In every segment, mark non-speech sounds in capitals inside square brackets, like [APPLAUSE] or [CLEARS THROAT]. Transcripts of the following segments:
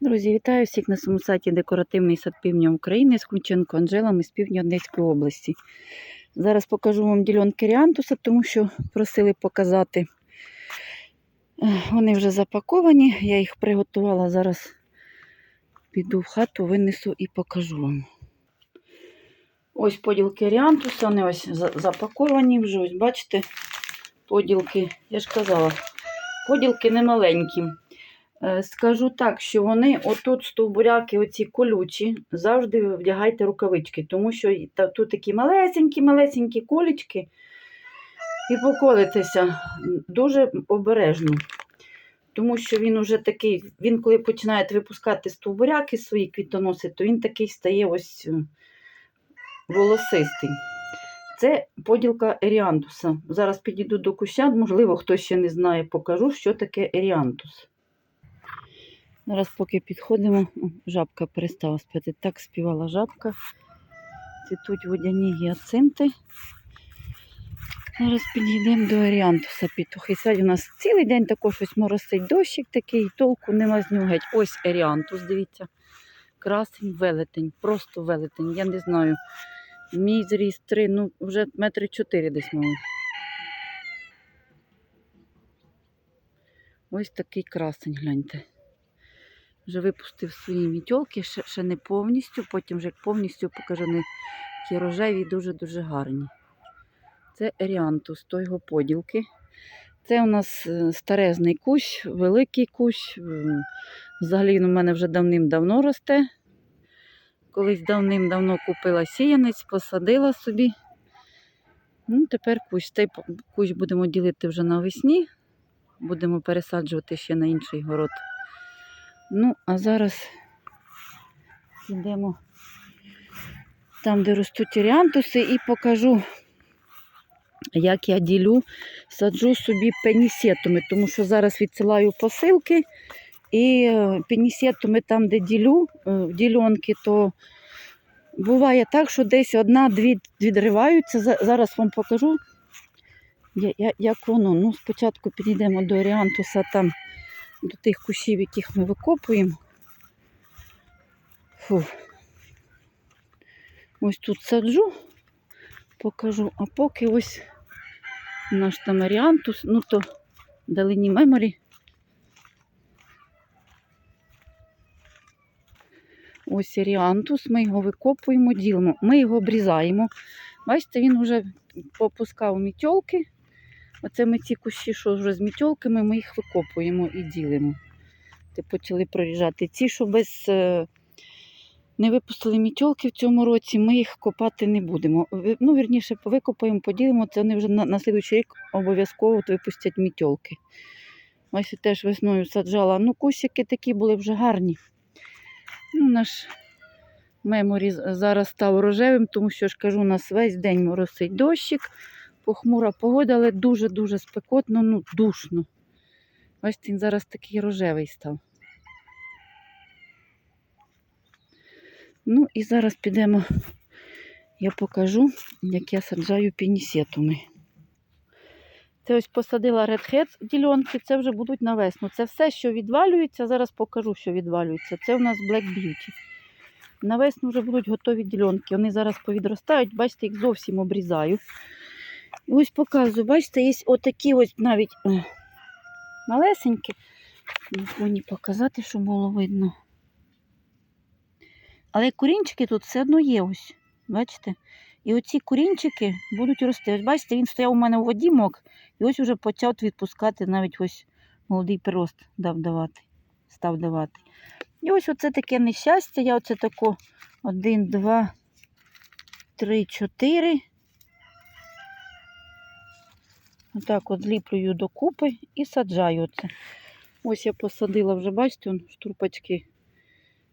Друзі, вітаю всіх на своєму сайті Декоративний сад півдня України з Ключенко Анжелами з півдня Одеської області. Зараз покажу вам ділянки ріантуса, тому що просили показати. Е, Вони вже запаковані, я їх приготувала. Зараз піду в хату, винесу і покажу вам. Ось поділки ріантуса, вони ось запаковані вже. Ось бачите, поділки, я ж казала, поділки не маленькі. Е, Скажу так, що вони отут стовбуряки, оці колючі, завжди вдягайте рукавички, тому що тут такі малесенькі-малесенькі колічки, і поколитеся дуже обережно. Тому що він уже такий, він коли починає випускати стовбуряки свої квітоноси, то він такий стає ось е, волосистий. Це поділка еріантуса. Зараз підійду до куща, можливо, хтось ще не знає, покажу, що таке еріантус. Зараз, поки підходимо, жабка перестала спати. Так співала жабка. Цвітуть водяні гіацинти. Зараз підійдемо до Оріантуса петухи. Сьогодні у нас цілий день також ось моросить дощик такий, толку нема з нього геть. Ось Еріантус, дивіться. Красень велетень, просто велетень. Я не знаю. Мій зріст три, ну вже метри чотири десь мабуть. Ось такий красень, гляньте. Вже випустив свої мітьолки, ще, ще не повністю, потім вже повністю покажу, такі рожеві дуже-дуже гарні. Це Еріантус, то його поділки. Це у нас е, старезний кущ, великий кущ. Взагалі він у мене вже давним-давно росте. Колись давним-давно купила сіянець, посадила собі. Ну, тепер кущ. Цей кущ будемо ділити вже навесні. Будемо пересаджувати ще на інший город. Ну, а зараз йдемо там, де ростуть оріантуси, і покажу, як я ділю, саджу собі пенісетами, тому що зараз відсилаю посилки. І е, пенісетами там, де ділю е, ділянки, то буває так, що десь одна-дві відриваються. Зараз вам покажу, як воно. Ну, спочатку підійдемо до оріантуса там до тих кущів, яких ми викопуємо. Фу. Ось тут саджу, покажу, а поки ось наш там аріантус, ну то далині меморі. Ось аріантус, ми його викопуємо, ділимо. Ми його обрізаємо. Бачите, він вже попускав мітьолки. Оце ми ці кущі, що вже з мітьолками, ми їх викопуємо і ділимо. Ти почали проріжати. Ці, що без е, не випустили мітьолки в цьому році, ми їх копати не будемо. Ну, вірніше, викопаємо, поділимо, це вони вже на, на слідуючий рік обов'язково випустять мітьолки. Ось я теж весною саджала. Ну, кущики такі були вже гарні. Ну, наш меморі зараз став рожевим, тому що ж кажу, у нас весь день моросить дощик похмура погода, але дуже-дуже спекотно, ну, душно. Ось він зараз такий рожевий став. Ну і зараз підемо, я покажу, як я саджаю пінісетуми. Це ось посадила Hat ділянки, це вже будуть на весну. Це все, що відвалюється, зараз покажу, що відвалюється. Це у нас Black Beauty. На весну вже будуть готові ділянки. Вони зараз повідростають, бачите, їх зовсім обрізаю. Ось показую, бачите, є отакі ось навіть е, малесенькі. Ну, Мені показати, щоб було видно. Але корінчики тут все одно є ось. Бачите? І оці корінчики будуть рости. Ось бачите, він стояв у мене у воді мок, і ось вже почав відпускати навіть ось молодий прирост дав давати, став давати. І ось оце таке нещастя. Я оце тако один, два, три, чотири. Отак от зліплюю докупи і саджаю оце. Ось я посадила вже, бачите, он, штурпачки,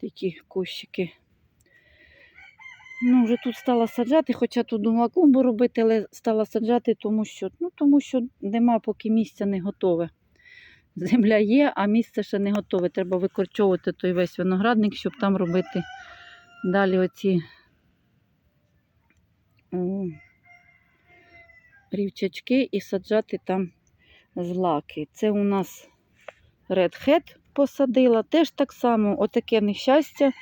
такі кущики. Ну, вже тут стала саджати, хоча тут думала клумбу робити, але стала саджати, тому що, ну, тому що нема, поки місця не готове. Земля є, а місце ще не готове. Треба викорчовувати той весь виноградник, щоб там робити далі оці рівчачки і саджати там злаки. Це у нас Red посадила. Теж так само, отаке нещастя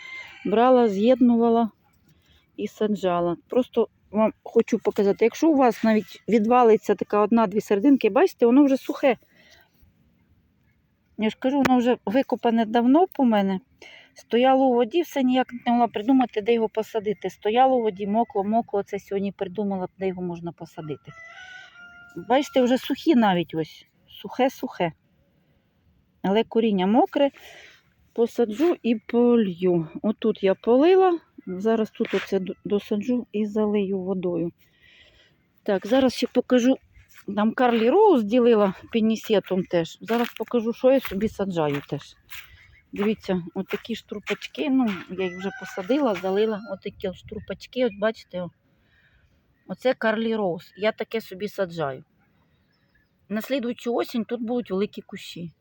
брала, з'єднувала і саджала. Просто вам хочу показати, якщо у вас навіть відвалиться така одна-дві серединки, бачите, воно вже сухе. Я ж кажу, воно вже викопане давно по мене. Стояло у воді, все ніяк не могла придумати, де його посадити. Стояло у воді, мокло, мокло. Це сьогодні придумала, де його можна посадити. Бачите, вже сухі навіть ось. Сухе-сухе. Але коріння мокре. Посаджу і полью. Отут я полила. Зараз тут оце досаджу і залию водою. Так, зараз ще покажу. Там Карлі Роуз ділила пінісетом теж. Зараз покажу, що я собі саджаю теж. Дивіться, отакі штрупачки. Ну, я їх вже посадила, залила. Отакі от штрупачки, от бачите. Оце Карлі Роуз. Я таке собі саджаю. На слідуючу осінь тут будуть великі кущі.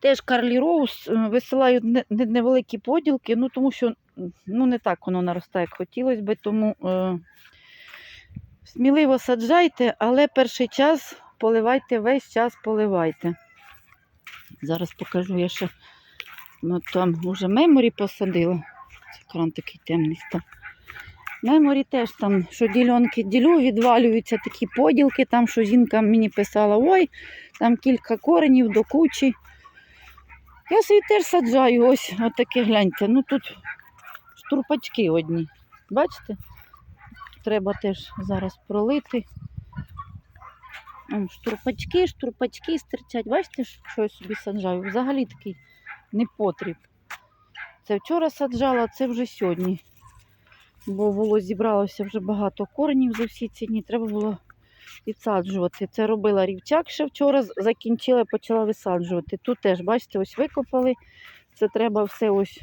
Теж Карлі Роуз е, не- невеликі поділки, ну тому що ну, не так воно наростає, як хотілося би, тому е, сміливо саджайте, але перший час поливайте, весь час поливайте. Зараз покажу я ще ну, там вже меморі посадила. Кран такий темний став. Меморі теж там, що ділянки ділю, відвалюються такі поділки, там, що жінка мені писала, ой, там кілька коренів до кучі. Я собі теж саджаю, ось отаке гляньте. Ну тут штурпачки одні. Бачите? Треба теж зараз пролити. Штурпачки, штурпачки стирчать. Бачите, що я собі саджаю? Взагалі такий непотріб. Це вчора саджала, це вже сьогодні. Бо було зібралося вже багато коренів за всі ці дні. Треба було відсаджувати. Це робила рівчак ще вчора, закінчила, почала висаджувати. Тут теж, бачите, ось викопали. Це треба все ось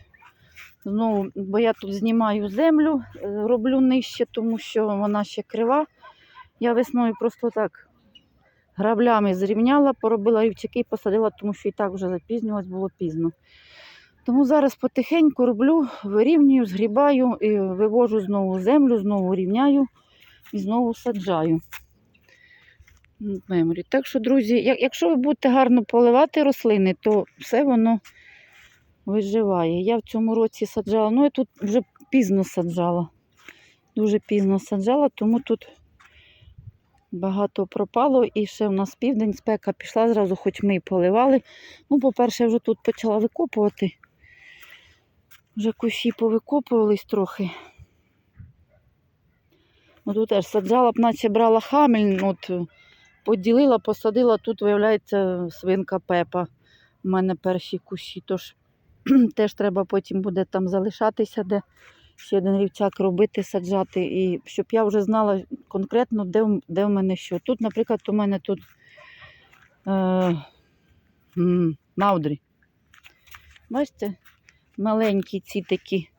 знову, бо я тут знімаю землю, е, роблю нижче, тому що вона ще крива. Я весною просто так граблями зрівняла, поробила рівчаки і посадила, тому що і так вже запізнювалась, було пізно. Тому зараз потихеньку роблю, вирівнюю, згрібаю, і вивожу знову землю, знову рівняю і знову саджаю. Меморі. Так що, друзі, якщо ви будете гарно поливати рослини, то все воно виживає. Я в цьому році саджала, ну я тут вже пізно саджала. Дуже пізно саджала, тому тут багато пропало. І ще в нас південь спека пішла зразу, хоч ми і поливали. Ну, по-перше, вже тут почала викопувати. Вже кущі повикопувались трохи. Ну, тут теж саджала б, наче брала хамель, от, поділила, посадила. Тут, виявляється, свинка Пепа. У мене перші кущі. Тож [CLEARS THROAT] теж треба потім буде там залишатися, де ще один рівчак робити, саджати. І щоб я вже знала конкретно, де, де в мене що. Тут, наприклад, у мене тут е, м, маудрі. Бачите? Маленькі ці такі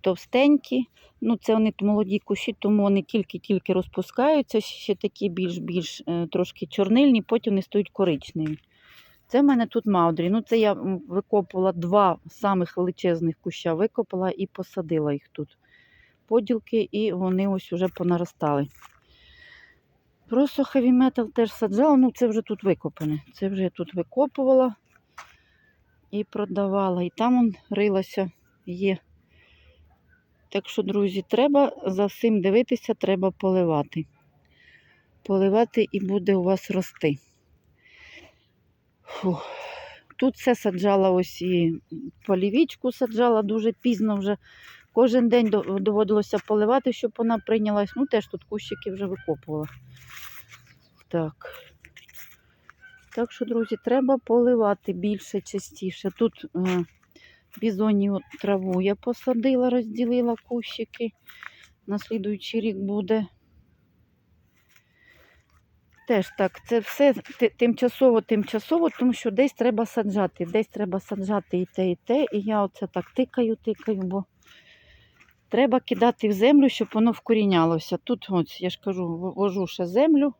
товстенькі. Ну, це вони молоді кущі, тому вони тільки-тільки розпускаються, ще такі більш-більш е, трошки чорнильні, потім вони стають коричневі. Це в мене тут маудрі. Ну, це я м, викопувала два самих величезних куща, викопала і посадила їх тут. Поділки, і вони ось уже понаростали. Просто heavy metal теж саджала, ну це вже тут викопане. Це вже я тут викопувала і продавала. І там он рилася є. Так що, друзі, треба за всім дивитися, треба поливати. Поливати і буде у вас рости. Фух. Тут все саджала ось і полівічку саджала дуже пізно вже. Кожен день доводилося поливати, щоб вона прийнялась. Ну, теж тут кущики вже викопувала. Так. Так що, друзі, треба поливати більше, частіше. Тут е, бізонію траву я посадила, розділила кущики. На слідуючий рік буде. Теж так, це все тимчасово, тимчасово, тому що десь треба саджати, десь треба саджати і те, і те. І я оце так тикаю, тикаю, бо треба кидати в землю, щоб воно вкорінялося. Тут, ось, я ж кажу, вожу ще землю,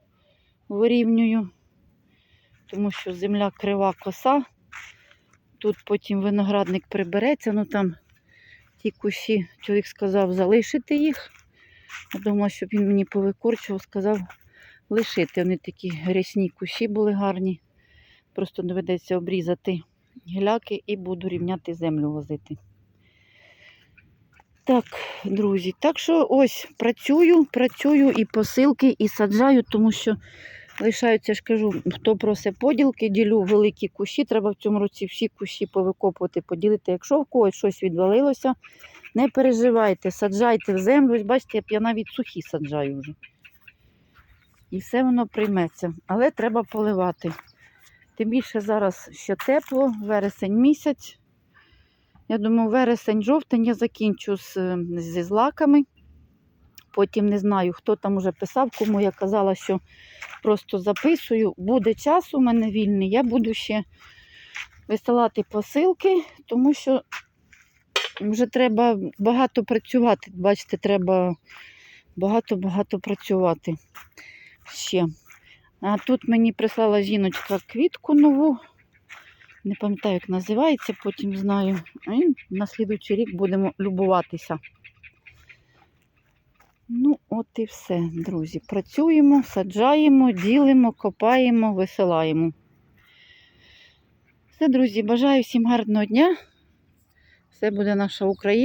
вирівнюю, тому що земля крива коса. Тут потім виноградник прибереться, ну там ті кущі, чоловік сказав залишити їх. Я думала, щоб він мені повикорчував, сказав лишити. Вони такі грязні кущі були гарні. Просто доведеться обрізати гіляки і буду рівняти землю возити. Так, друзі, так що ось працюю, працюю і посилки, і саджаю, тому що лишаються, ж кажу, хто просить поділки, ділю великі кущі. Треба в цьому році всі кущі повикопувати, поділити. Якщо в когось щось відвалилося, не переживайте, саджайте в землю. Ось бачите, я навіть сухі саджаю вже. І все воно прийметься. Але треба поливати. Тим більше зараз ще тепло, вересень місяць. Я думаю, вересень-жовтень я закінчу з, зі злаками. Потім не знаю, хто там уже писав, кому я казала, що просто записую. Буде час у мене вільний, я буду ще висилати посилки, тому що вже треба багато працювати. Бачите, треба багато-багато працювати ще. А тут мені прислала жіночка квітку нову. Не пам'ятаю, як називається, потім знаю. І на слідуючий рік будемо любуватися. Ну, от і все, друзі. Працюємо, саджаємо, ділимо, копаємо, висилаємо. Все, друзі, бажаю всім гарного дня. Все буде наша Україна.